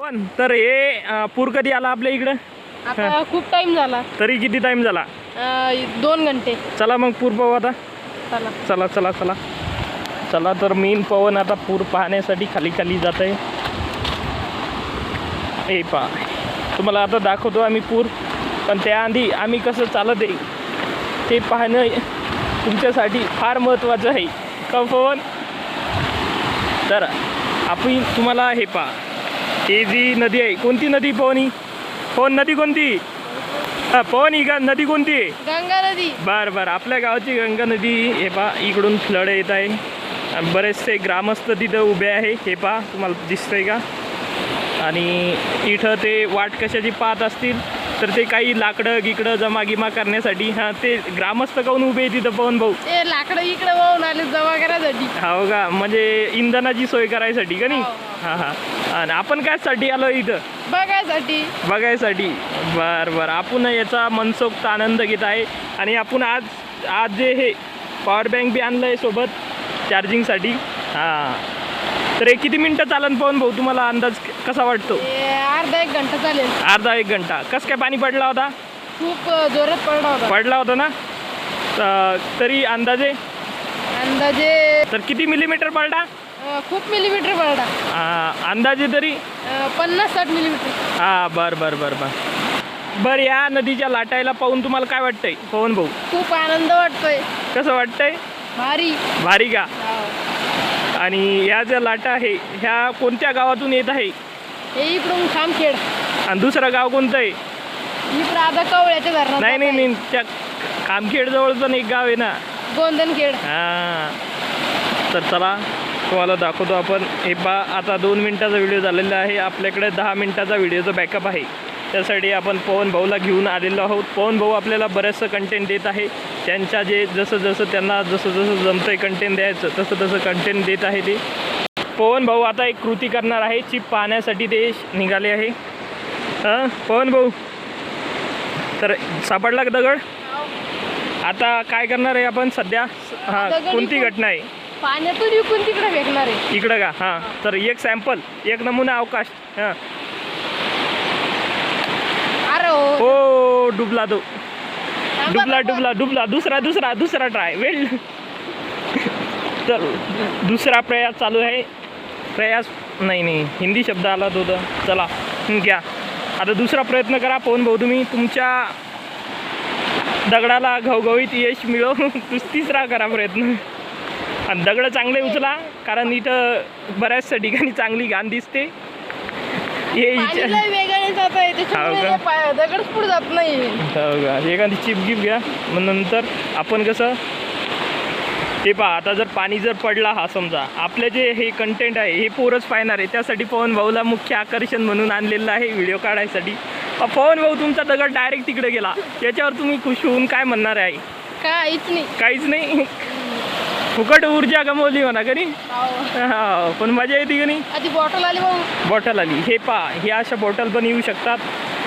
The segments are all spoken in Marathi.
पण तर हे अं, पूर कधी आला आपल्या इकडं? आता खूप टाइम झाला. तरी किती टाइम झाला? अं, दोन घंटे. चला मग पूर पाहू आता. चला. चला चला चला. चला तर मेन पवन आता पूर पाहण्यासाठी खाली खाली जात आहे. हे पा तुम्हाला आता दाखवतो आम्ही पूर. पण त्याआधी आम्ही कसं चालत आहे ते पाहणं तुमच्यासाठी फार महत्त्वाचं आहे. का पवन? तर आपण तुम्हाला हे पा हे जी नदी आहे कोणती नदी पवन? ही पवन नदी कोणती? हा पवन ही का नदी कोणती आहे? गंगा नदी. बर बर. आपल्या गावाची गंगा नदी हे पा इकडून फ्लड येत आहे. बरेचसे ग्रामस्थ तिथं उभे आहे हे पा तुम्हाला दिसतंय का? आणि इथं ते वाट कशाची पाहत असतील? तर ते काही लाकडं गिकडं जमा गिमा करण्यासाठी हां ते ग्रामस्थ काऊन उभे तिथं पवन भाऊ? ते लाकडं इकडे वाहून आले जमा करायसाठी हो का? म्हणजे इंधनाची सोय करायसाठी का नाही? हो, हां. हां आणि आपण कायसाठी आलो इथं? बघायसाठी. बघायसाठी. बर बर. आपण याचा मनसोक्त आनंद घेत आहे. आणि आपण आज आज जे हे पॉवर बँक बी आणलं आहे सोबत चार्जिंगसाठी हां. तर हे किती मिनटं चालन पाहून भाऊ? तुम्हाला अंदाज कसा वाटतो? अर्धा एक घंटा चालेल. अर्धा एक घंटा. कसं काय पाणी पडला होता? खूप जोरात पडला होता. पडला होता ना? तर तरी अंदाजे? अंदाजे तर किती मिलीमीटर पडला? खूप मिलीमीटर पडला. अंदाजे तरी? पन्नास साठ मिलीमीटर हां बर बर बर बर. बरं या नदीच्या लाटायला पाहून तुम्हाला काय वाटतंय पवन भाऊ? खूप आनंद वाटतोय. कसं वाटतंय? भारी. भारी का. आणि या ज्या लाटा आहे ह्या कोणत्या गावातून येत आहे? हे इकडून खामखेड. आणि दुसरं गाव कोणतं आहे? इकडं आता कवळ्याच्या धरणात नाही नाही नाही त्या कामखेड जवळ पण एक गाव आहे ना? गोंधनखेड हां. तर चला तुम्हाला दाखवतो आपण. हे पा आता दोन मिनटाचा व्हिडिओ झालेला आहे. आपल्याकडे दहा मिनटाचा व्हिडिओचा बॅकअप आहे. त्यासाठी आपण पवन भाऊला घेऊन आलेलो आहोत. पवन भाऊ आपल्याला बरंचसं कंटेंट देत आहे. त्यांच्या जे जसं जसं त्यांना जसं जसं जमतं आहे कंटेंट द्यायचं तसं तसं कंटेंट देत आहे ते. पवन भाऊ आता एक कृती करणार आहे. चिप पाहण्यासाठी ते निघाले आहे. हां पवन भाऊ. तर सापडला का दगड? आता काय करणार आहे आपण सध्या? हां कोणती घटना आहे? पाण्यातून फेकणार आहे. इकडं का? हां तर एक सॅम्पल एक नमुना अवकाश. हां. हो डुबला तो. डुबला. डुबला डुबला. दुसरा दुसरा दुसरा ट्राय वेळ. तर दुसरा प्रयास चालू आहे. प्रयास नाही नाही. हिंदी शब्द आला तो चला घ्या. आता दुसरा प्रयत्न करा. पवन भाऊ तुम्ही तुमच्या दगडाला घवघवीत यश मिळो. तिसरा करा प्रयत्न. आणि दगड चांगले उचला कारण इथं बऱ्याचशा ठिकाणी चांगली घाण दिसते. हे वेगाने जात आहे त्याच्यामुळे हो का? ते पाय- दगडच पुढे जात नाही. हो का? एखादी चिप गिप घ्या. मग नंतर आपण कसं ते पहा आता जर पाणी जर पडला हा समजा आपले जे हे कंटेंट आहे हे पोरच पाहणार आहे. त्यासाठी पवन भाऊला मुख्य आकर्षण म्हणून आणलेलं आहे व्हिडिओ काढायसाठी. अ, पवन भाऊ तुमचा दगड डायरेक्ट तिकडे गेला. याच्यावर तुम्ही खुश होऊन काय म्हणणार आहे काहीच नाही. काहीच नाही? फुकट ऊर्जा गमवली म्हणा कधी हो. हा पण मजा येते का नाही? आधी बॉटल आली बॉटल आली. हे पा हे अशा बॉटल पण येऊ शकतात.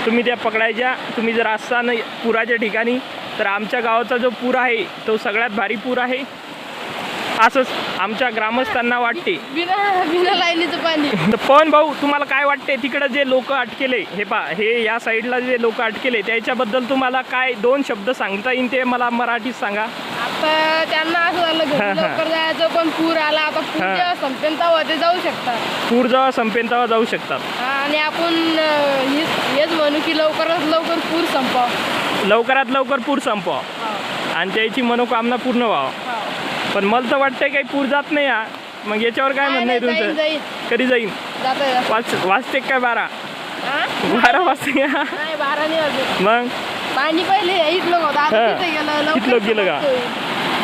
तुम्ही त्या पकडायच्या. तुम्ही जर असाल पुराच्या ठिकाणी तर आमच्या गावाचा जो पूर आहे तो सगळ्यात भारी पूर आहे. असंच आमच्या ग्रामस्थांना वाटते. लाईनीचं पण. भाऊ तुम्हाला काय वाटते? तिकडं जे लोक अटकेले हे पा हे या साईडला जे लोक अटकेले त्याच्याबद्दल तुम्हाला काय दोन शब्द सांगता येईल ते मला मराठीत सांगा. आता त्यांना असं झालं घरी. लवकर जायचं पण पूर आला. आता पूर हा. जेव्हा संपेन तेव्हा ते जाऊ शकतात. पूर जेव्हा संपेन तेव्हा जाऊ शकतात. आणि आपण अं, हेच हेच म्हणू की लवकरात लवकर पूर संपाव. लवकरात लवकर पूर संपवा. आणि त्याची मनोकामना पूर्ण व्हावं. पण मला तर वाटतंय काही पूर जात नाही हा. मग याच्यावर काय म्हणणं आहे तुमचं? जाईल कधी जाईन? जात वाच वाचते काय बारा? बारा वाजते का? नाही बारा नाही वाजत. मग? पाणी पहिले इथलं होतं. आता हा. तिथे गेलं लवकर तिथलं गेलं का?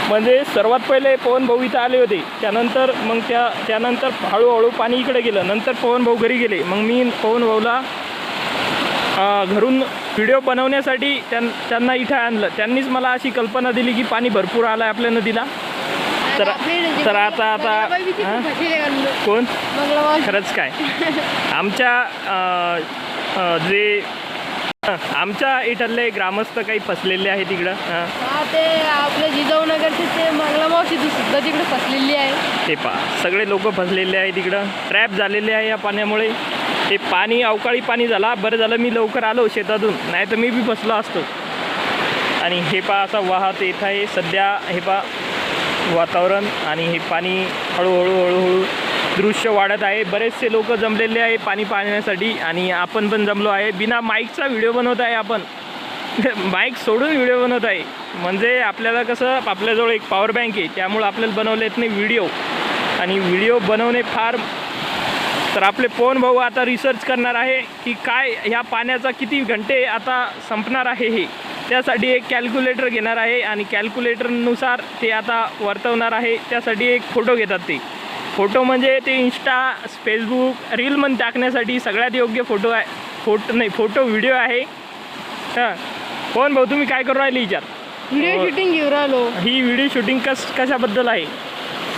म्हणजे सर्वात पहिले पवन भाऊ इथं आले होते. त्यानंतर मग त्या त्यानंतर हळूहळू पाणी इकडे गेलं. नंतर पवन भाऊ घरी गेले. मग मी पवन भाऊला घरून व्हिडिओ बनवण्यासाठी त्यां त्यांना इथं आणलं. त्यांनीच मला अशी कल्पना दिली की पाणी भरपूर आलं आहे आपल्या नदीला. तर- तर आता- आता- कोण? खरंच काय? आमच्या जे आमच्या इथले ग्रामस्थ काही फसलेले आहेत तिकडं ते आपले ते सुद्धा तिकडे फसलेली आहे. ते पा सगळे लोक फसलेले आहे तिकडं ट्रॅप झालेले आहे या पाण्यामुळे. हे पाणी अवकाळी पाणी झाला बरं झालं मी लवकर आलो शेतातून. नाही तर मी बी फसलो असतो. आणि हे पा असा वाहत येत आहे. सध्या हे पा वातावरण आणि हे पाणी हळूहळू हळूहळू दृश्य वाढत आहे. बरेचसे लोक जमलेले आहे पाणी पाहण्यासाठी आणि आपण पण जमलो आहे. बिना माईकचा व्हिडिओ बनवत आहे आपण. बाईक सोडून व्हिडिओ बनवत आहे. म्हणजे आपल्याला कसं आपल्याजवळ एक पॉवर बँक आहे. त्यामुळं आपल्याला बनवले येत नाही व्हिडिओ. आणि व्हिडिओ बनवणे फार तर आपले फोन भाऊ आता रिसर्च करणार आहे की काय ह्या पाण्याचा किती घंटे आता संपणार आहे हे. त्यासाठी एक कॅल्क्युलेटर घेणार आहे आणि कॅल्क्युलेटरनुसार ते आता वर्तवणार आहे. त्यासाठी एक फोटो घेतात ते. फोटो म्हणजे ते इंस्टा फेसबुक रीलमध्ये टाकण्यासाठी सगळ्यात योग्य फोटो आहे. फोटो नाही फोटो व्हिडिओ आहे. हां. पवन भाऊ तुम्ही काय करू राहिले विचार? व्हिडिओ हो. शूटिंग घेऊन राहिलो ही व्हिडिओ शूटिंग कस कशाबद्दल आहे?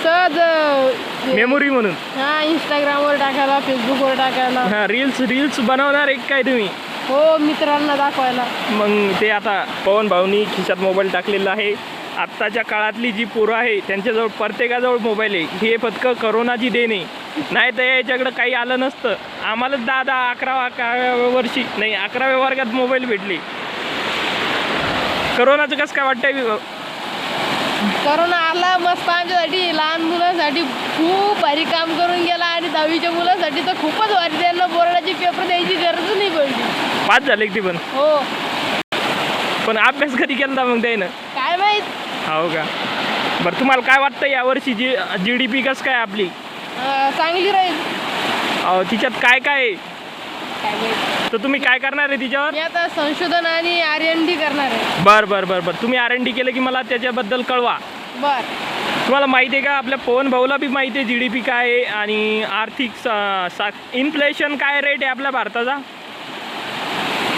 सहज मेमोरी म्हणून. हा इंस्टाग्रामवर टाकायला फेसबुकवर टाकायला. हां रील्स रील्स बनवणार एक काय तुम्ही? हो मित्रांना दाखवायला. मग ते आता पवन भाऊनी खिशात मोबाईल टाकलेला आहे. आत्ताच्या काळातली जी पोरं आहे त्यांच्याजवळ प्रत्येकाजवळ मोबाईल आहे. हे फक्त करोनाची देणे नाही तर याच्याकडं काही आलं नसतं. आम्हाला दहा दहा अकरा अकराव्या वर्षी नाही अकराव्या वर्गात मोबाईल भेटले. करोनाचं कसं काय वाटतंय करोना आला मस्त आमच्यासाठी लहान मुलांसाठी खूप भारी काम करून गेला आणि दहावीच्या मुलांसाठी तर खूपच भारी त्यांना बोर्डाचे पेपर द्यायची गरज नाही पडली. पाच झाले की ते पण हो. पण अभ्यास कधी केला मग त्यानं? काय माहीत? हो का? बरं तुम्हाला काय वाटतं यावर्षी जी जी डी पी कसं काय आपली? अं, चांगली राहील. अहो, तिच्यात काय काय आहे काय माहीत? तर तुम्ही काय करणार आहे तिच्यावर? मी आता संशोधन आणि आर एन डी करणार आहे. बर बर बर बर. तुम्ही आर एन डी केलं की मला त्याच्याबद्दल कळवा. बर. तुम्हाला माहिती आहे का? आपल्या पवन भाऊला बी माहिती आहे जी डी पी काय आहे आणि आर्थिक सा सा इन्फ्लेशन काय रेट आहे आपल्या भारताचा?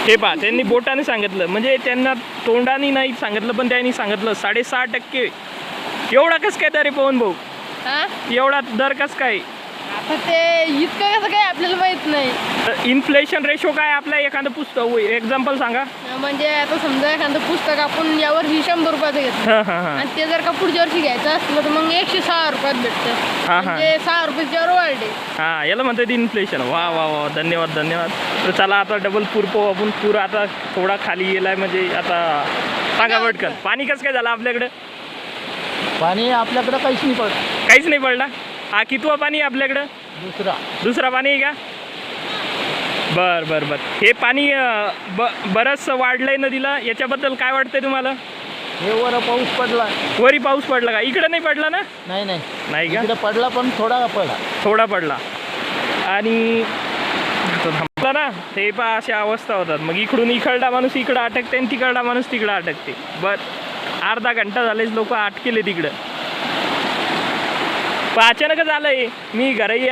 हे पहा त्यांनी बोटाने सांगितलं. म्हणजे त्यांना तोंडाने नाही सांगितलं पण त्यांनी सांगितलं साडेसहा टक्के. एवढा कसं काय तरी पवन भाऊ? हा? एवढा दर कसं काय? आता ते इतकं कसं काय आपल्याला माहीत नाही. इन्फ्लेशन रेशो काय आपल्या एखादं पुस्तक एक्झाम्पल सांगा. म्हणजे आता समजा एखादं पुस्तक आपण यावर्षी शंभर रुपयाचं घेतलं. हां हां हां. आणि ते जर का पुढच्या वर्षी घ्यायचं असलं तर मग एकशे सहा रुपयात भेटतं. हा, हा. म्हणजे सहा रुपयाच्यावर वाढले हां याला म्हणतात इन्फ्लेशन वा वा वा धन्यवाद धन्यवाद. तर चला आता डबल पूर पाहू आपण. पूर आता थोडा खाली गेलाय म्हणजे आता सांगा पटकन. पाणी कसं काय झालं आपल्याकडं? पाणी आपल्याकडं काहीच नाही पडत काहीच नाही पडला? हा कितवा पाणी आहे आपल्याकडं? दुसरा. दुसरा पाणी आहे का? बर बर बर. हे पाणी ब बरंच वाढलंय नदीला. याच्याबद्दल काय वाटतंय तुम्हाला? हे वर पाऊस पडला. वरी पाऊस पडला का? इकडं नाही पडला ना? नाही नाही. नाही का? इकडे पडला पण थोडा पडला. थोडा पडला. आणि तो थांबला ना. ते पा अशा अवस्था होतात. मग इकडून इकडला माणूस इकडं अटकते आणि तिकडला माणूस तिकडं अटकते. बर. अर्धा घंटा झालेच लोक अटकेले तिकडं पण अचानकच आलंय. मी घरही